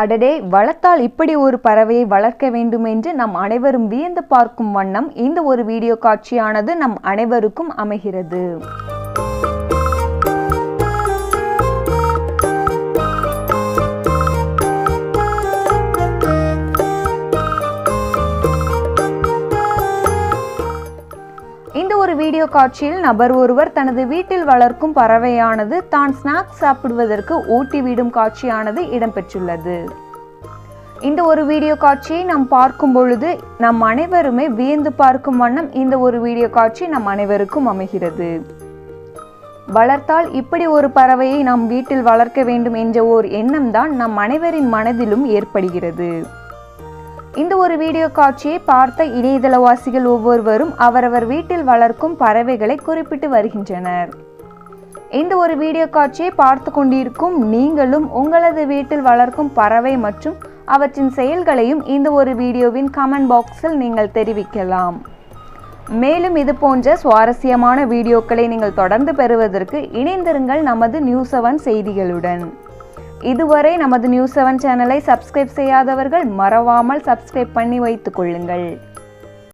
அடடே வளர்த்தால் இப்படி ஒரு பறவையை வளர்க்க வேண்டும் என்று நம் அனைவரும் வியந்து பார்க்கும் வண்ணம் இந்த ஒரு வீடியோ காட்சியானது நம் அனைவருக்கும் அமைகிறது. வீடியோ காட்சியில் நபர் ஒருவர் தனது வீட்டில் வளர்க்கும் பறவையானது தான் ஸ்நாக்ஸ் சாப்பிடுவதற்கு ஊட்டி விடும் காட்சியானது இடம்பெற்றுள்ளது. இந்த ஒரு வீடியோ காட்சியை நாம் பார்க்கும் பொழுது நம் அனைவருமே வியந்து பார்க்கும் வண்ணம் இந்த ஒரு வீடியோ காட்சி நம் அனைவருக்கும் அமைகிறது. வளர்த்தால் இப்படி ஒரு பறவையை நாம் வீட்டில் வளர்க்க வேண்டும் என்ற ஓர் எண்ணம் தான் நம் அனைவரின் மனதிலும் ஏற்படுகிறது. இந்த ஒரு வீடியோ காட்சியை பார்த்த இணையதளவாசிகள் ஒவ்வொருவரும் அவரவர் வீட்டில் வளர்க்கும் பறவைகளை குறிப்பிட்டு வருகின்றனர். இந்த ஒரு வீடியோ காட்சியை பார்த்து கொண்டிருக்கும் நீங்களும் உங்களது வீட்டில் வளர்க்கும் பறவை மற்றும் அவற்றின் செயல்களையும் இந்த ஒரு வீடியோவின் கமெண்ட் பாக்ஸில் நீங்கள் தெரிவிக்கலாம். மேலும் இது போன்ற சுவாரஸ்யமான வீடியோக்களை நீங்கள் தொடர்ந்து பெறுவதற்கு இணைந்திருங்கள் நமது நியூஸ் செவன் செய்திகளுடன். இதுவரை நமது நியூஸ் செவன் சேனலை சப்ஸ்கிரைப் செய்யாதவர்கள் மறவாமல் சப்ஸ்கிரைப் பண்ணி வைத்துக் கொள்ளுங்கள்.